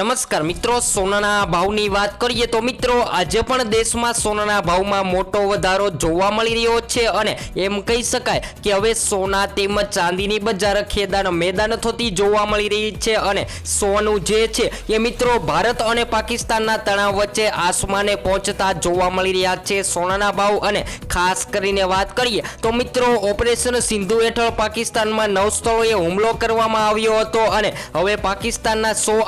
નમસ્કાર મિત્રો, સોનાના ભાવની વાત કરીએ તો મિત્રો, આજે પણ દેશમાં સોનાના ભાવમાં મોટો વધારો જોવા મળી રહ્યો છે અને એમ કહી શકાય કે હવે સોના તેમજ ચાંદીની બજાર ખેદાન મેદાન થતી જોવા મળી રહી છે અને સોનું જે છે એ મિત્રો ભારત અને પાકિસ્તાનના તણાવ વચ્ચે આસમાને પહોંચતા જોવા મળી રહ્યા છે સોનાના ભાવ અને ખાસ કરીને વાત કરીએ તો મિત્રો, ઓપરેશન સિંધુ હેઠળ પાકિસ્તાનમાં નવ સ્થળોએ હુમલો કરવામાં આવ્યો હતો અને હવે પાકિસ્તાનના સો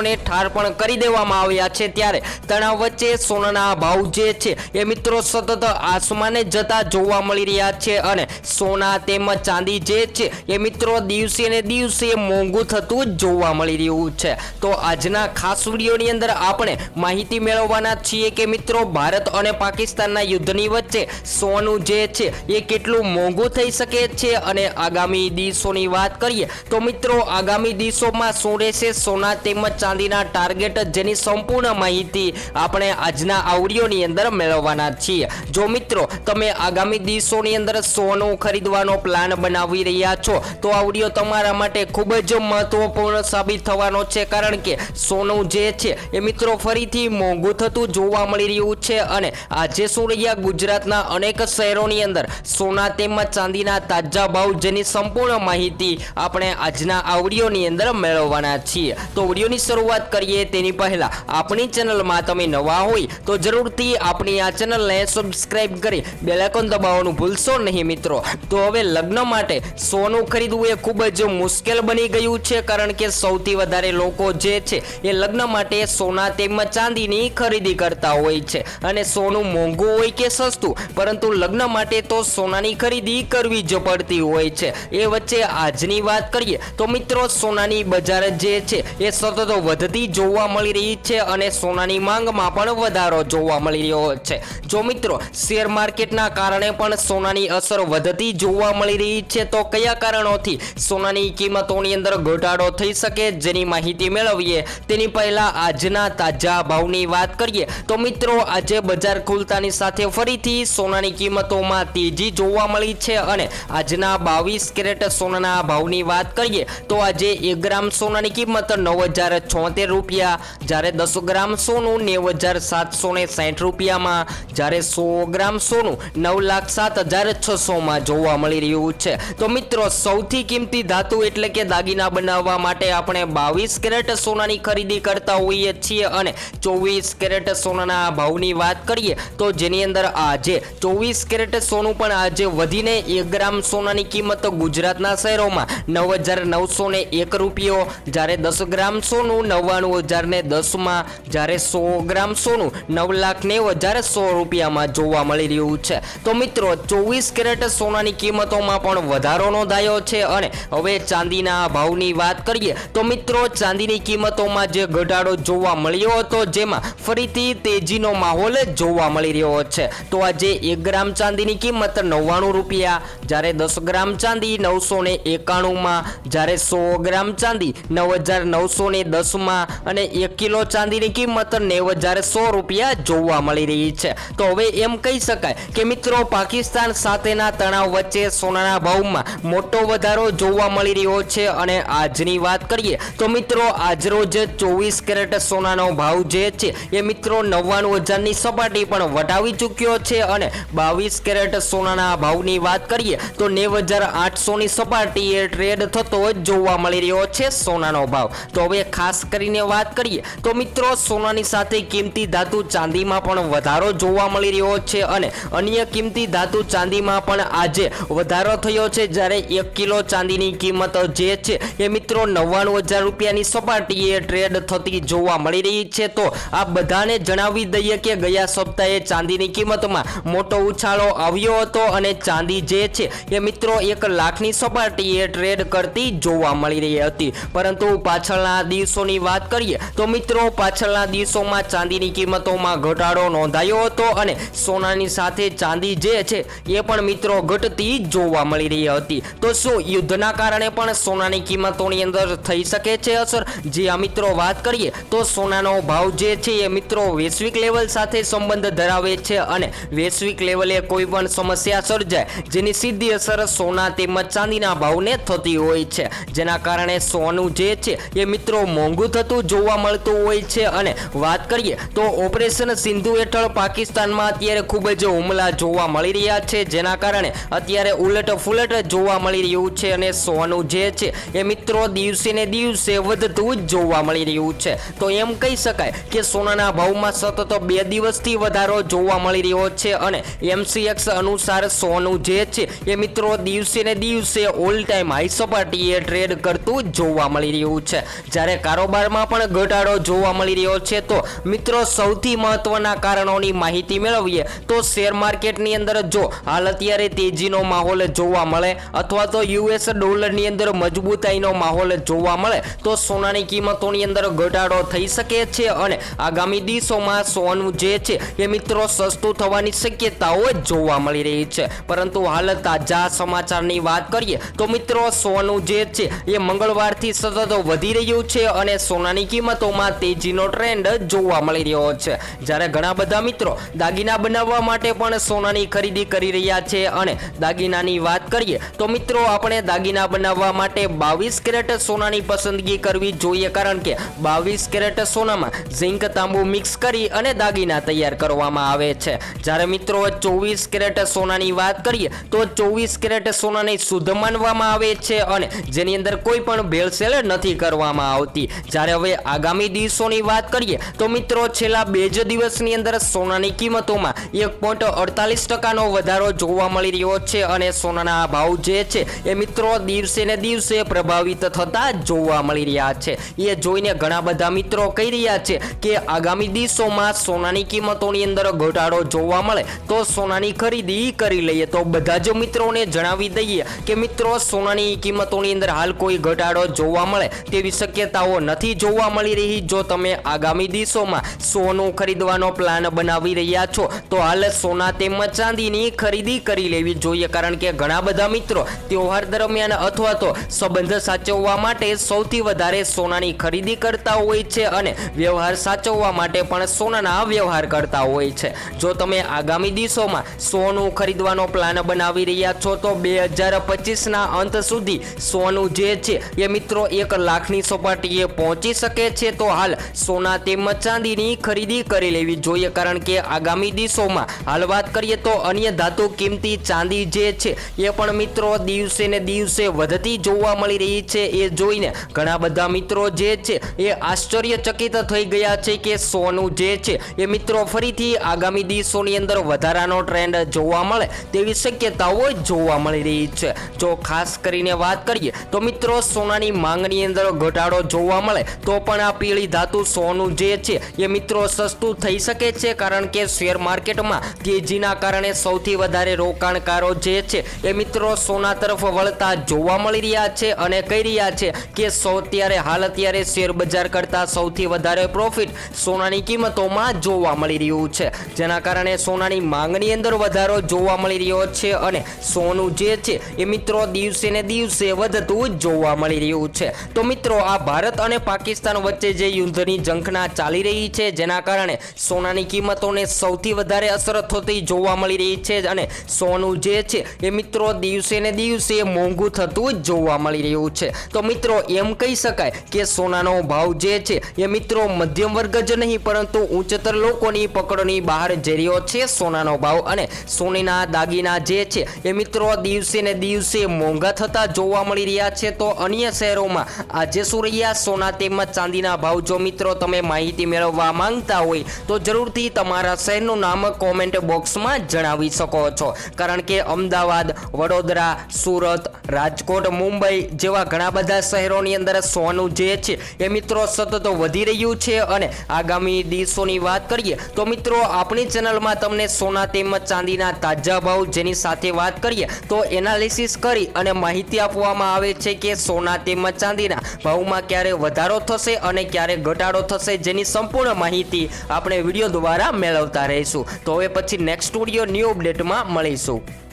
આતંકીઓને ઠાર પણ કરી દેવામાં આવ્યા છે ત્યારે તણાવ વચ્ચે સોનાના ભાવ જે છે એ મિત્રો સતત આસમાને જતા જોવા મળી રહ્યા છે અને સોના તેમજ ચાંદી જે છે એ મિત્રો દિવસે ને દિવસે મોંઘું થતું જોવા મળી રહ્યું છે. તો આજના ખાસ વિડીયોની અંદર આપણે માહિતી મેળવવાના છીએ કે મિત્રો ભારત અને પાકિસ્તાનના યુદ્ધની વચ્ચે સોનું જે છે એ કેટલું મોંઘું થઈ શકે છે અને આગામી દિવસોની વાત કરીએ તો મિત્રો આગામી દિવસોમાં શું રહેશે? સોના તેમજ ચાંદીના ટાર્ગેટ જેની સંપૂર્ણ માહિતી આપણે આજના આવડીઓની અંદર મેળવવાના છીએ. જો મિત્રો, તમે આગામી દિવસોની અંદર સોનું ખરીદવાનો પ્લાન બનાવી રહ્યા છો, તો આવડીઓ તમારા માટે ખૂબ જ મહત્વપૂર્ણ સાબિત થવાનો છે. કારણ કે સોનું જે છે, એ મિત્રો ફરીથી મોંઘું થતું જોવા મળી રહ્યું છે અને આજે શું રહ્યા ગુજરાતના અનેક શહેરોની અંદર સોના તેમજ ચાંદીના તાજા ભાવ જેની સંપૂર્ણ માહિતી આપણે આજના આવડીઓની અંદર મેળવવાના છીએ. તો વિડીયોની શરૂઆત કરીએ તેની પહેલા. આપણી ચેનલમાં તમે નવા હોય તો જરૂરથી આપણી આ ચેનલને સબસ્ક્રાઈબ કરી બેલાઇકોન દબાવવાનું ભૂલશો નહીં મિત્રો. તો હવે લગ્ન માટે સોનું ખરીદવું એ ખૂબ જ મુશ્કેલ બની ગયું છે કારણ કે સૌથી વધારે લોકો જે છે એ લગ્ન માટે સોના તેમજ ચાંદીની ખરીદી કરતા હોય છે. અને સોનું મોંઘું હોય કે સસ્તું, પરંતુ લગ્ન માટે તો સોનાની ખરીદી કરવી જ પડતી હોય છે. એ વચ્ચે આજની વાત કરીએ તો મિત્રો સોનાની બજાર જે છે એ સતત વધતી જોવા મળી રહી છે અને સોનાની માંગમાં પણ વધારો જોવા મળી રહ્યો છે. જો મિત્રો, શેર માર્કેટના કારણે પણ સોનાની અસર વધતી જોવા મળી રહી છે, તો કયા કારણોથી સોનાની કિંમતોની અંદર ઘટાડો થઈ શકે જેની માહિતી મેળવીએ? તેની પહેલા આજના તાજા ભાવની વાત કરીએ. તો મિત્રો, આજે બજાર ખુલતાની સાથે ફરીથી સોનાની કિંમતોમાં તેજી જોવા મળી છે અને આજના બાવીસ કેરેટ સોનાના ભાવની વાત કરીએ, તો આજે એક ગ્રામ સોનાની કિંમત નવ હજાર છોતેર રૂપિયા. જ્યારે દસ ગ્રામ સોનું નેવ હજાર સાતસો ને સાઠ રૂપિયામાં. જ્યારે સો ગ્રામ સોનું નવ લાખ સાત હજાર છસોમાં જોવા મળી રહ્યું છે. તો મિત્રો, સૌથી કિંમતી ધાતુ એટલે કે દાગીના બનાવવા માટે આપણે બાવીસ કેરેટ સોનાની ખરીદી કરતા હોઈએ છીએ અને ચોવીસ કેરેટ સોનાના ભાવની વાત કરીએ તો જેની અંદર આજે ચોવીસ કેરેટ સોનું પણ આજે વધીને એક ગ્રામ સોનાની કિંમત ગુજરાતના શહેરોમાં નવ હજાર નવસો ને એક રૂપિયો. જ્યારે દસ ગ્રામ સોનું નવ્વાણું હજાર ને દસમાં જ્યારે સો ગ્રામ સોનું, નવ લાખ નેવ હજાર સો રૂપિયામાં જોવા મળી રહ્યું છે. તો મિત્રો, ચોવીસ કેરેટ સોનાની કિંમતોમાં પણ વધારો નોંધાયો છે અને હવે ચાંદીના ભાવની વાત કરીએ, તો મિત્રો, ચાંદીની કિંમતોમાં જે ઘટાડો જોવા મળ્યો હતો, જેમાં ફરીથી તેજીનો માહોલ જોવા મળી રહ્યો છે. તો આજે એક ગ્રામ ચાંદીની કિંમત નવ્વાણું રૂપિયા, જ્યારે દસ ગ્રામ ચાંદી નવસો ને એકાણુંમાં, જ્યારે સો ગ્રામ ચાંદી નવ હજાર નવસો ને દસમાં અને એક કિલો ચાંદીની કિંમત નેવ હજાર સો રૂપિયા જોવા મળી રહી છે. તો હવે એમ કહી શકાય કે મિત્રો, પાકિસ્તાન સાથેના તણાવ વચ્ચે સોનાના ભાવમાં મોટો વધારો જોવા મળી રહ્યો છે અને આજની વાત કરીએ તો મિત્રો આજરોજ ચોવીસ કેરેટ સોનાનો ભાવ જે છે એ મિત્રો નવ્વાણું હજારની સપાટી પણ વટાવી ચૂક્યો છે અને બાવીસ કેરેટ સોનાના ભાવની વાત કરીએ તો નેવ હજાર આઠસોની સપાટીએ ટ્રેડ થતો જોવા મળી રહ્યો છે સોનાનો ભાવ. તો હવે ખાસ કરીને વાત કરીએ તો મિત્રો, સોનાની સાથે કિંમતી ધાતુ ચાંદીમાં પણ વધારો જોવા મળી રહ્યો છે અને અન્ય કિંમતી ધાતુ ચાંદીમાં પણ આજે વધારો થયો છે. જ્યારે એક કિલો ચાંદીની કિંમત જે છે એ મિત્રો નવ્વાણું હજાર રૂપિયાની સપાટીએ ટ્રેડ થતી જોવા મળી રહી છે. તો આ બધાને જણાવી દઈએ કે ગયા સપ્તાહે ચાંદીની કિંમતમાં મોટો ઉછાળો આવ્યો હતો અને ચાંદી જે છે એ મિત્રો એક લાખની સપાટીએ ટ્રેડ કરતી જોવા મળી રહી હતી. પરંતુ પાછળના દિવસોની વાત કરીએ, તો મિત્રો પાછળના દિવસોમાં ચાંદીની કિંમતોમાં ઘટાડો નોંધાયો હતો અને સોનાની સાથે ચાંદી જે છે, એ પણ મિત્રો ઘટતી જોવા મળી રહી હતી. તો શું યુદ્ધના કારણે પણ સોનાની કિંમતોની અંદર થઈ શકે છે અસર? જે આ મિત્રો વાત કરીએ, તો સોનાનો ભાવ જે છે, એ મિત્રો વૈશ્વિક લેવલ સાથે સંબંધ ધરાવે છે અને વૈશ્વિક લેવલે કોઈ પણ સમસ્યા સર્જાય, જેની સીધી અસર સોના તેમજ ચાંદીના ભાવને થતી હોય છે. જેના કારણે સોનું જે છે, એ મિત્રો મોંઘું મોંઘું થતું જોવા મળતું હોય છે. અને વાત કરીએ તો ઓપરેશન સિંધુ હેઠળ પાકિસ્તાનમાં અત્યારે ખૂબ જ હુમલા જોવા મળી રહ્યા છે. જેના કારણે અત્યારે ઉલટ ફુલટ જોવા મળી રહ્યું છે અને સોનું જે છે એ મિત્રો દિવસે ને દિવસે વધતું જ જોવા મળી રહ્યું છે. તો એમ કહી શકાય કે સોનાના ભાવમાં સતત બે દિવસથી વધારો જોવા મળી રહ્યો છે અને એમસીએક્સ અનુસાર સોનું જે છે એ મિત્રો દિવસે ને દિવસે ઓલ ટાઈમ હાઈ સપાટીએ ટ્રેડ કરતું જોવા મળી રહ્યું છે. જ્યારે કારોબારમાં પણ ઘટાડો જોવા મળી રહ્યો છે. તો મિત્રો, સૌથી મહત્વના કારણોની માહિતી મેળવીએ તો શેર માર્કેટની અંદર જો હાલ અત્યારે તેજીનો માહોલ જોવા મળે અથવા તો યુએસ ડોલરની અંદર મજબૂતાઈનો માહોલ જોવા મળે, તો સોનાની કિંમતોની અંદર ઘટાડો થઈ શકે છે અને આગામી દિવસોમાં સોનું જે છે એ મિત્રો સસ્તું થવાની શક્યતાઓ જોવા મળી રહી છે. પરંતુ હાલ તાજા સમાચારની વાત કરીએ તો મિત્રો, સોનું જે છે એ મંગળવારથી સતત વધી રહ્યું છે અને સોનાની કિંમતોમાં તેજીનો ટ્રેન્ડ જોવા મળી રહ્યો છે. જ્યારે ઘણા બધા મિત્રો દાગીના બનાવવા માટે પણ સોનાની ખરીદી કરી રહ્યા છે અને દાગીનાની વાત કરીએ તો મિત્રો આપણે દાગીના બનાવવા માટે બાવીસ કેરેટ સોનાની પસંદગી કરવી જોઈએ કારણ કે બાવીસ કેરેટ સોનામાં ઝીંક તાંબુ મિક્સ કરી અને દાગીના તૈયાર કરવામાં આવે છે. જ્યારે મિત્રો ચોવીસ કેરેટ સોનાની વાત કરીએ તો ચોવીસ કેરેટ સોનાને શુદ્ધ માનવામાં આવે છે અને જેની અંદર કોઈ પણ ભેળસેળ નથી કરવામાં આવતી. જ્યારે હવે આગામી દિવસોની વાત કરીએ, તો મિત્રો છેલ્લા બે જ દિવસની અંદર સોનાની કિંમતોમાં એક પોઈન્ટ અડતાલીસ ટકાનો વધારો જોવા મળી રહ્યો છે અને સોનાના ભાવ જે છે, એ મિત્રો દિવસે ને દિવસે પ્રભાવિત થતા જોવા મળી રહ્યા છે. એ જોઈને ઘણા બધા મિત્રો કહી રહ્યા છે કે આગામી દિવસોમાં સોનાની કિંમતોની અંદર ઘટાડો જોવા મળે, તો સોનાની ખરીદી કરી લઈએ. તો બધા જ મિત્રોને જણાવી દઈએ કે મિત્રો, સોનાની કિંમતોની અંદર હાલ કોઈ ઘટાડો જોવા મળે તેવી શક્યતાઓ નથી જોવા મળી રહી. જો તમે આગામી દિવસોમાં સોનું ખરીદવાનો પ્લાન બનાવી રહ્યા છો, તો હાલ સોના તેમજ ચાંદીની ખરીદી કરી લેવી જોઈએ. કારણ કે ઘણા બધા મિત્રો તહેવાર દરમિયાન અથવા તો સંબંધ સાચવવા માટે સૌથી વધારે સોનાની ખરીદી કરતા હોય છે અને વ્યવહાર સાચવવા માટે પણ સોનાના વ્યવહાર કરતા હોય છે. જો તમે આગામી દિવસોમાં સોનું ખરીદવાનો પ્લાન બનાવી રહ્યા છો, તો બે હજાર પચીસના અંત સુધી સોનું જે છે એ મિત્રો એક લાખની સપાટીએ પહોંચી શકે છે તો હાલ સોના તેમજ ચાંદીની ખરીદી કરી લેવી જોઈએ. કારણ કે આગામી દિવસોમાં હાલ વાત કરીએ તો અન્ય ધાતુ કિંમતી ચાંદી જે છે, એ પણ મિત્રો દિવસે ને દિવસે વધતી જોવા મળી રહી છે. એ જોઈને ઘણા બધા મિત્રો જે છે, એ આશ્ચર્યચકિત થઈ ગયા છે કે સોનું જે છે, એ મિત્રો ફરીથી આગામી દિવસોની અંદર વધારાનો ટ્રેન્ડ જોવા મળે તેવી શક્યતાઓ જોવા મળી રહી છે. જો ખાસ કરીને વાત કરીએ તો મિત્રો, સોનાની માંગની અંદર ઘટાડો જોવા મળે તો પણ આ પીળી ધાતુ સોનું જે છે, એ મિત્રો સસ્તું થઈ શકે છે કારણ કે શેર માર્કેટમાં તેજીના કારણે સૌથી વધારે રોકાણકારો જે છે, એ મિત્રો સોના તરફ વળતા જોવા મળી રહ્યા છે અને કહી રહ્યા છે કે સૌ અત્યારે હાલ અત્યારે શેર બજાર કરતાં સૌથી વધારે પ્રોફિટ સોનાની કિંમતોમાં જોવા મળી રહ્યું છે. જેના કારણે સોનાની માંગની અંદર વધારો જોવા મળી રહ્યો છે અને સોનું જે છે, એ મિત્રો દિવસે ને દિવસે વધતું જોવા મળી રહ્યું છે. તો મિત્રો, આ ભારત અને પાકિસ્તાન વચ્ચે જે યુદ્ધની ઝંખના ચાલી રહી છે, જેના કારણે સોનાની કિંમતોને સૌથી વધારે અસર થતી જોવા મળી રહી છે અને સોનું જે છે એ મિત્રો દિવસે ને દિવસે મોંઘું થતું જોવા મળી રહ્યું છે. તો મિત્રો, એમ કહી શકાય કે સોનાનો ભાવ જે છે એ મિત્રો મધ્યમ વર્ગ જ નહીં, પરંતુ ઉચ્ચતર લોકોની પકડની બહાર જઈ રહ્યો છે સોનાનો ભાવ અને સોનીના દાગીના જે છે એ મિત્રો દિવસે ને દિવસે મોંઘા થતા જોવા મળી રહ્યા છે. તો અન્ય શહેરોમાં આજે શું રહ્યા? સોના તેમજ ચાંદીના ભાવ જો મિત્રો તમે માહિતી મેળવવા માંગતા હોય તો જરૂરથી તમારા શહેરનું નામ કોમેન્ટ બોક્સમાં જણાવી શકો છો. કારણ કે અમદાવાદ, વડોદરા, સુરત, રાજકોટ, મુંબઈ જેવા ઘણા બધા શહેરોની અંદર સોનું જે છે એ મિત્રો સતત વધી રહ્યું છે અને આગામી દિવસોની વાત કરીએ તો મિત્રો આપણી ચેનલમાં તમને સોના તેમજ ચાંદીના તાજા ભાવ જેની સાથે વાત કરીએ તો એનાલિસિસ કરી અને માહિતી આપવામાં આવે છે કે સોના તેમજ ચાંદીના ભાવમાં ક્યારે વધારો થશે અને ક્યારે ઘટાડો થશે જેની સંપૂર્ણ માહિતી આપણે વીડિયો દ્વારા મેળવતા રહીશું. તો હવે પછી નેક્સ્ટ સ્ટુડિયો ન્યૂ અપડેટમાં મળીશું.